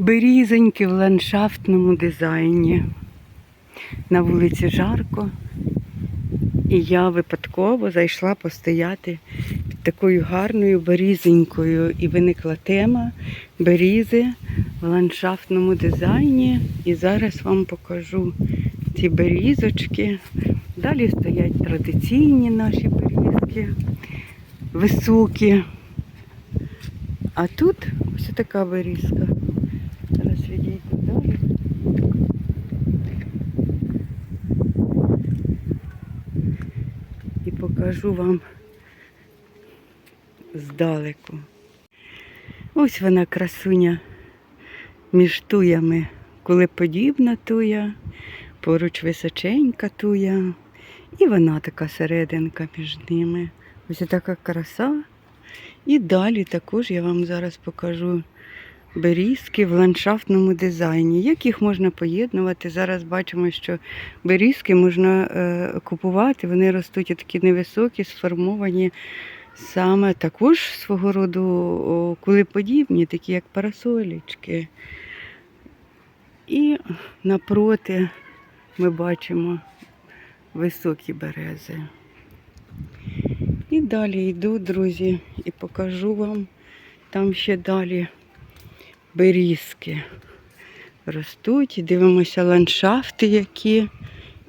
Берізоньки в ландшафтному дизайні. На вулиці жарко. І я випадково зайшла постояти під такою гарною берізонькою. І виникла тема берізи в ландшафтному дизайні. І зараз вам покажу ці берізочки. Далі стоять традиційні наші берізки, високі. А тут ось така берізка. Зараз відійду далі. І покажу вам здалеку. Ось вона красуня між туями, коли подібна туя, поруч височенька туя, і вона така серединка між ними. Ось така краса. І далі також я вам зараз покажу берізки в ландшафтному дизайні. Як їх можна поєднувати? Зараз бачимо, що берізки можна е, купувати, вони ростуть такі невисокі, сформовані саме також свого роду кулеподібні, такі як парасолічки. І напроти ми бачимо високі берези. І далі йду, друзі, і покажу вам там ще далі берізки ростуть, дивимося ландшафти які,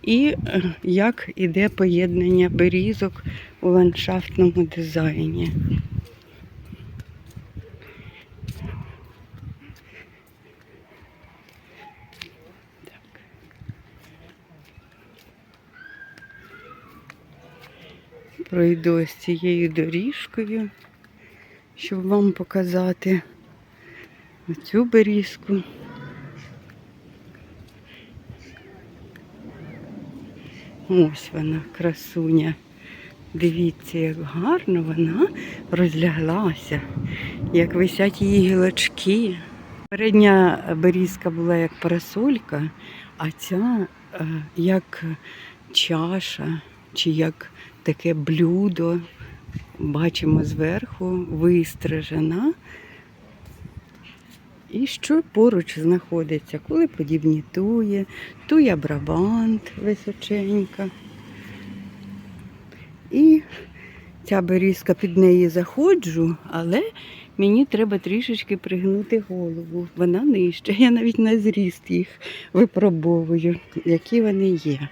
і е, як іде поєднання берізок у ландшафтному дизайні. Пройду ось цією доріжкою, щоб вам показати оцю берізку. Ось вона, красуня. Дивіться, як гарно вона розляглася, як висять її гілочки. Передня берізка була як парасолька, а ця е, як чаша чи як таке блюдо. Бачимо зверху вистрижена. І що поруч знаходиться? Коли подібні тує, туя брабант височенька. І ця берізка під неї заходжу, але мені треба трішечки пригнути голову. Вона нижча. Я навіть на зріст їх випробовую, які вони є.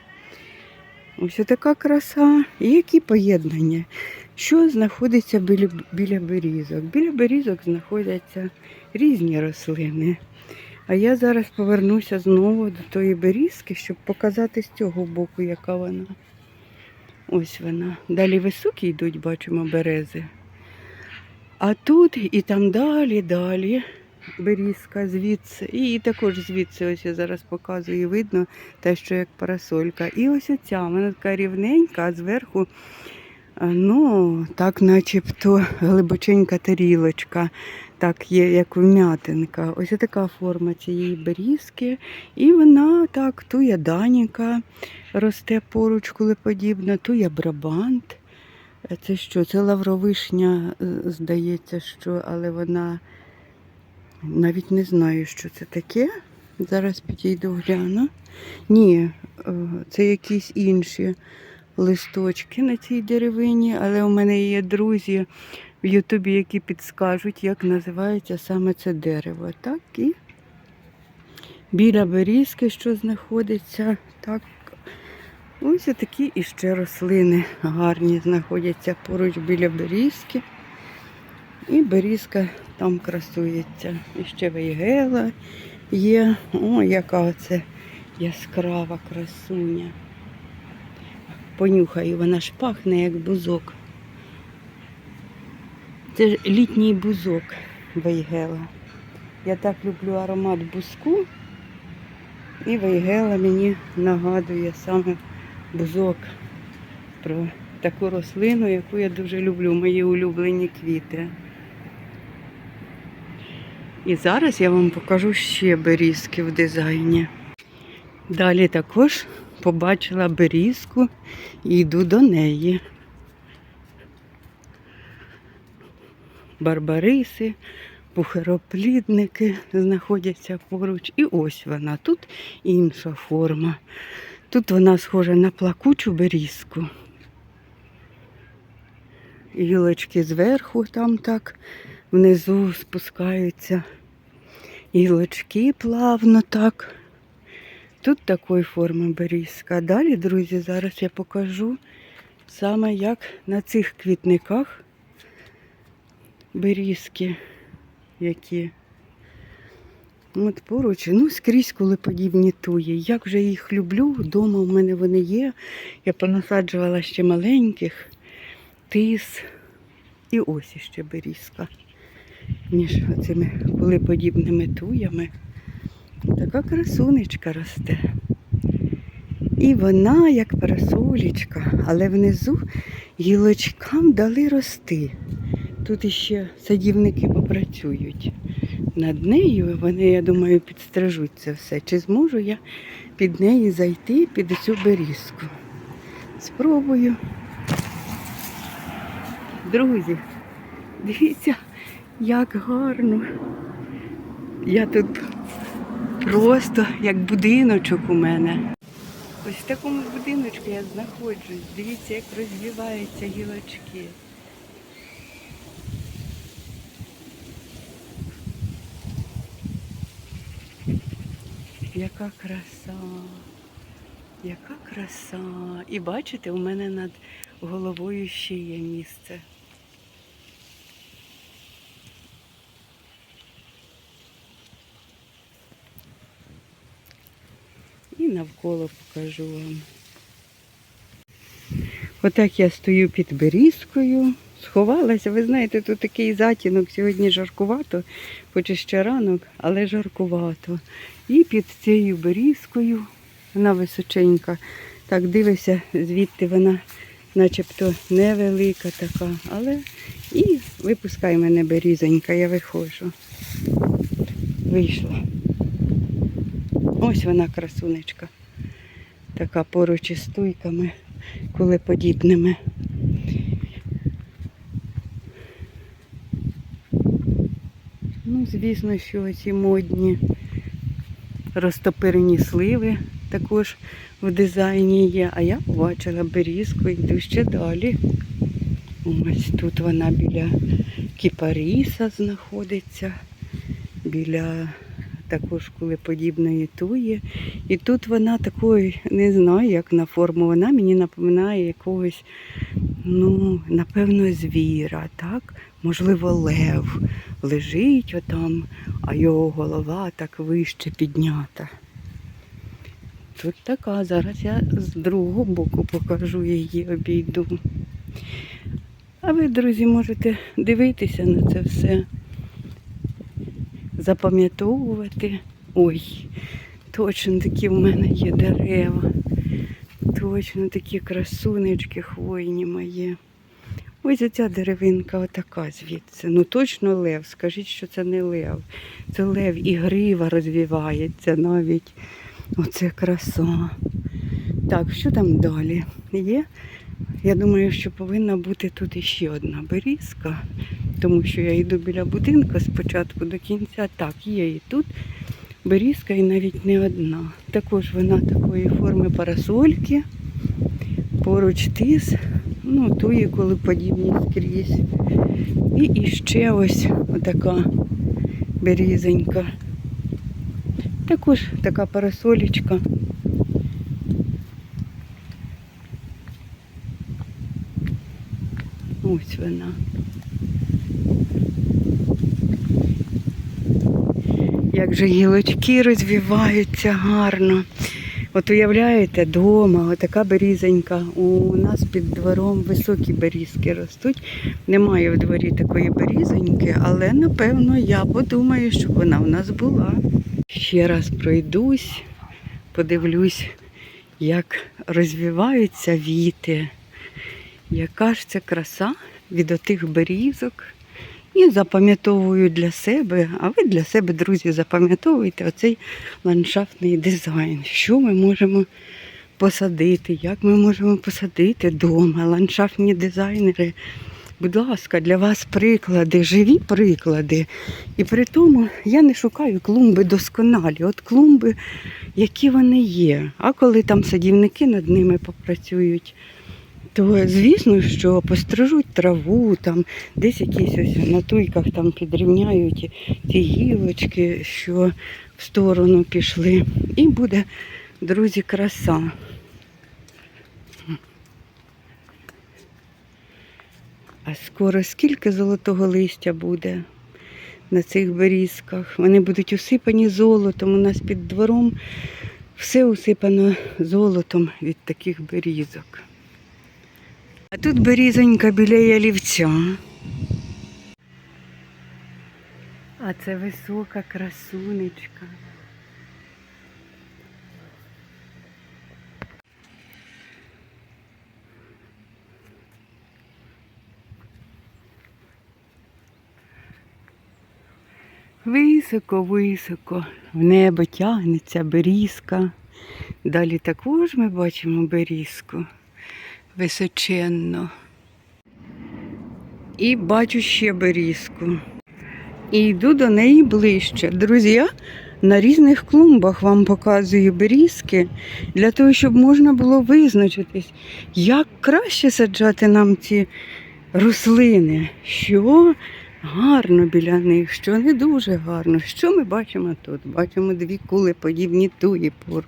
Ось така краса. І які поєднання. Що знаходиться біля, біля берізок? Біля берізок знаходяться різні рослини. А я зараз повернуся знову до тої берізки, щоб показати з цього боку, яка вона. Ось вона. Далі високі йдуть, бачимо, берези. А тут і там далі, далі берізка звідси. І також звідси, ось я зараз показую, видно те, що як парасолька. І ось оця, вона така рівненька, а зверху, ну, так начебто глибоченька тарілочка. Так, є як вм'ятинка. Ось така форма цієї берізки. І вона так, туя даніка росте поруч, коли подібна, туя брабант. Е, Це що? Це лавровишня, е, здається, що, але вона навіть не знаю, що це таке. Зараз підійду гляну. Ні, е, це якісь інші листочки на цій деревині, але у мене є друзі в Ютубі, які підскажуть, як називається саме це дерево. Так і біля берізки, що знаходиться, так. Ось такі іще рослини гарні знаходяться поруч біля берізки. І берізка там красується. І ще вейгела є. О, яка це яскрава красуня. Понюхаю, вона ж пахне як бузок. Це літній бузок вейгела. Я так люблю аромат бузку. І вейгела мені нагадує саме бузок про таку рослину, яку я дуже люблю, мої улюблені квіти. І зараз я вам покажу ще берізки в дизайні. Далі також побачила берізку і йду до неї. Барбариси, пухероплідники знаходяться поруч. І ось вона. Тут інша форма. Тут вона схожа на плакучу берізку. Гілочки зверху там так внизу спускаються. Гілочки плавно так. Тут такої форми берізка. Далі, друзі, зараз я покажу саме як на цих квітниках берізки, які от поруч, ну скрізь коли подібні туї. Як вже їх люблю, вдома в мене вони є. Я понасаджувала ще маленьких, тис і ось іще берізка. Між оцими кулеподібними туями. Така красунечка росте. І вона як парасолічка, але внизу гілочкам дали рости. Тут іще садівники попрацюють над нею. Вони, я думаю, підстрижуть це все. Чи зможу я під неї зайти під цю берізку? Спробую. Друзі, дивіться, як гарно. Я тут просто як будиночок у мене. Ось в такому будиночку я знаходжусь. Дивіться, як розвиваються гілочки. Яка краса, яка краса. І бачите, у мене над головою ще є місце. І навколо покажу вам. Отак я стою під берізкою, сховалася. Ви знаєте, тут такий затінок, сьогодні жаркувато, хоч і ще ранок, але жаркувато. І під цією берізкою, вона височенька. Так дивишся, звідти вона начебто невелика така, але і випускай мене берізонька, я виходжу. Вийшла. Ось вона красунечка. Така поруч із стуйками, кулеподібними. Ну, звісно, що ці модні розтопирені сливи також в дизайні є. А я побачила берізку, йду ще далі. Ось тут вона біля кіпаріса знаходиться, біля також кулеподібної туї. І тут вона такої, не знаю, як на форму, вона мені напоминає якогось, ну, напевно, звіра, так? Можливо, лев лежить отам, а його голова так вище піднята. Тут така, зараз я з другого боку покажу її, обійду. А ви, друзі, можете дивитися на це все запам'ятовувати. Ой, точно такі в мене є дерева. Точно такі красунечки хвойні мої. Ось оця деревинка отака звідси. Ну точно лев. Скажіть, що це не лев. Це лев і грива розвивається навіть. Оце краса. Так, що там далі? Є? Я думаю, що повинна бути тут іще одна берізка тому що я йду біля будинку спочатку до кінця. Так, є і тут берізка і навіть не одна. Також вона такої форми парасольки, поруч тис, ну, туї, коли подібні скрізь. І іще ось отака берізонька. Також така парасолічка. Ось вона. Як же гілочки розвиваються гарно. От уявляєте, дома, отака берізонька. У нас під двором високі берізки ростуть. Немає в дворі такої берізоньки, але напевно я подумаю, що вона в нас була. Ще раз пройдусь, подивлюсь, як розвиваються віти. Яка ж це краса від отих берізок. І запам'ятовую для себе, а ви для себе, друзі, запам'ятовуйте оцей ландшафтний дизайн. Що ми можемо посадити, як ми можемо посадити вдома. Ландшафтні дизайнери Будь ласка, для вас приклади, живі приклади. І при тому я не шукаю клумби досконалі. От клумби, які вони є. А коли там садівники над ними попрацюють, то звісно, що пострижуть траву, там десь якісь ось на туйках там підрівняють ті гілочки, що в сторону пішли. І буде, друзі, краса. А скоро скільки золотого листя буде на цих берізках. Вони будуть усипані золотом. У нас під двором все усипано золотом від таких берізок. А тут берізонька біля ялівця. А це висока красунечка. Високо-високо в небо тягнеться берізка. Далі також ми бачимо берізку височенно. І бачу ще берізку. І йду до неї ближче. Друзі, я на різних клумбах вам показую берізки для того, щоб можна було визначитись, як краще саджати нам ці рослини, що гарно біля них, що не дуже гарно. Що ми бачимо тут? Бачимо дві кули подібні туї поруч.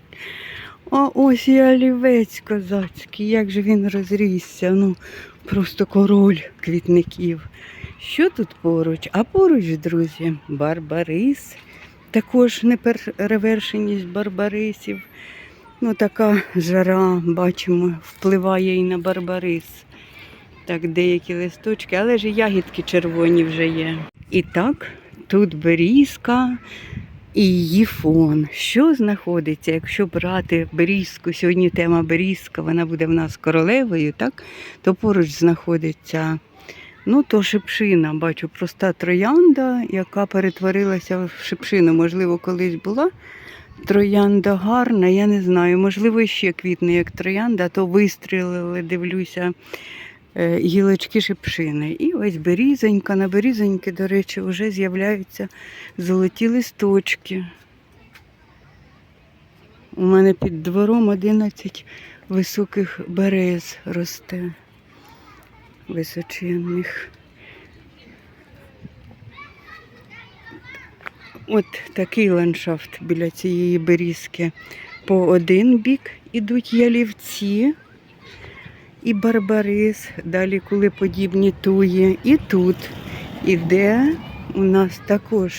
А ось і олівець козацький, як же він розрісся, ну просто король квітників. Що тут поруч? А поруч, друзі, барбарис. Також неперевершеність барбарисів. Ну, така жара, бачимо, впливає і на барбарис. Так, деякі листочки, але ж і ягідки червоні вже є. І так, тут берізка і її фон. Що знаходиться, якщо брати берізку, сьогодні тема берізка, вона буде в нас королевою, так? то поруч знаходиться ну, то шипшина. Бачу, проста троянда, яка перетворилася в шипшину. Можливо, колись була троянда гарна, я не знаю. Можливо, ще квітне, як троянда, то вистрілили, дивлюся, гілочки шипшини. І ось берізонька. На берізоньки, до речі, вже з'являються золоті листочки. У мене під двором 11 високих берез росте. Височенних. От такий ландшафт біля цієї берізки. По один бік ідуть ялівці і барбарис, далі кулеподібні туї. І тут іде у нас також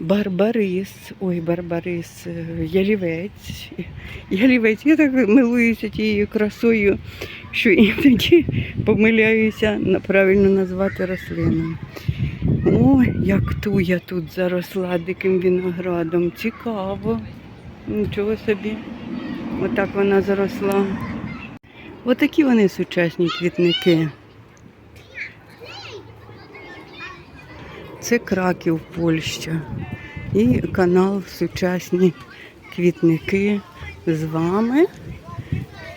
барбарис, ой, барбарис, е, ялівець. Ялівець. Я так милуюся тією красою, що іноді помиляюся правильно назвати рослину. О, як туя тут заросла диким виноградом. Цікаво. Нічого собі. Отак вона заросла. Отакі вони сучасні квітники. Це Краків, Польща. І канал Сучасні квітники з вами.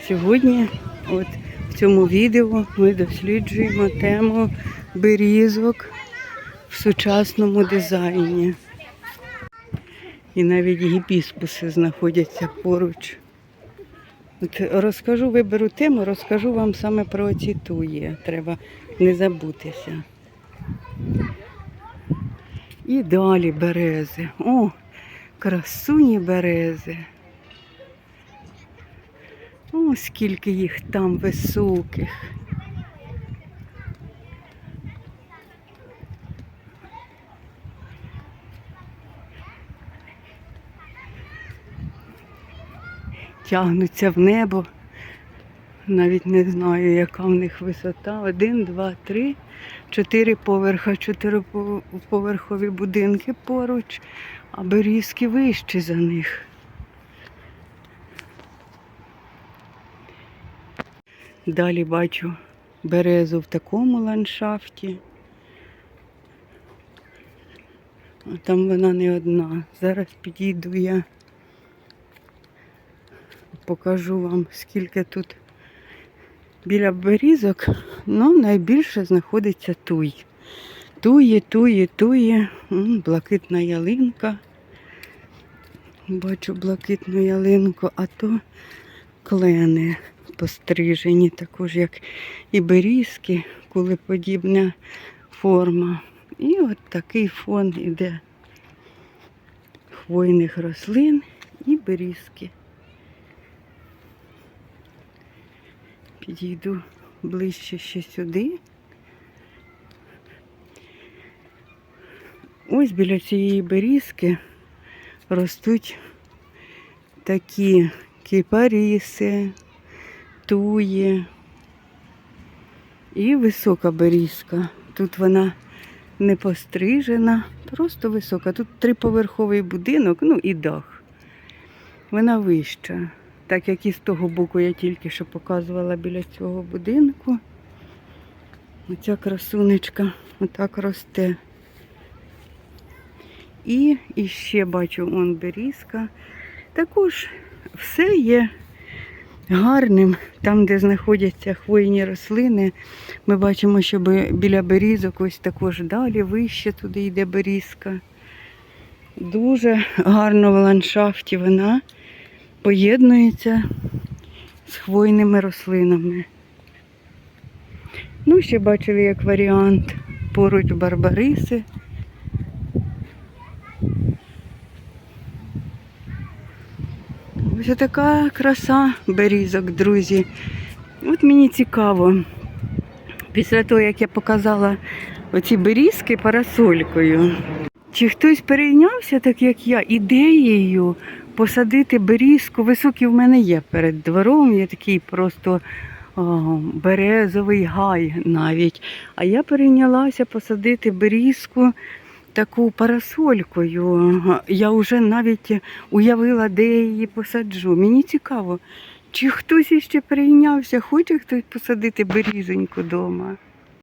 Сьогодні, от в цьому відео, ми досліджуємо тему берізок в сучасному дизайні. І навіть гібіскуси знаходяться поруч. От розкажу, виберу тему, розкажу вам саме про ці туї. Треба не забутися. І далі берези. О, красуні берези. О, скільки їх там високих. Тягнуться в небо. Навіть не знаю, яка в них висота. Один, два, три, чотири поверха, чотириповерхові будинки поруч, а берізки вищі за них. Далі бачу березу в такому ландшафті. А там вона не одна. Зараз підійду я, покажу вам, скільки тут біля берізок ну, найбільше знаходиться туй. Туї, туї, туї, блакитна ялинка. Бачу блакитну ялинку, а то клени пострижені, також як і берізки, кулеподібна форма. І от такий фон іде хвойних рослин і берізки. Підійду ближче ще сюди. Ось біля цієї берізки ростуть такі кипаріси, туї і висока берізка. Тут вона не пострижена, просто висока. Тут триповерховий будинок, ну і дах. Вона вища, так як і з того боку я тільки що показувала біля цього будинку. Оця красунечка отак росте. І, і ще бачу он берізка. Також все є гарним. Там, де знаходяться хвойні рослини, ми бачимо, що біля берізок ось також далі, вище туди йде берізка. Дуже гарно в ландшафті вона поєднується з хвойними рослинами. Ну, ще бачили як варіант поруч барбариси. Ось така краса берізок, друзі. От мені цікаво, після того, як я показала оці берізки парасолькою, чи хтось перейнявся, так як я, ідеєю посадити берізку. Високі в мене є перед двором, є такий просто о, березовий гай навіть. А я перейнялася посадити берізку таку парасолькою. Я вже навіть уявила, де я її посаджу. Мені цікаво, чи хтось іще перейнявся, хоче хтось посадити берізоньку вдома.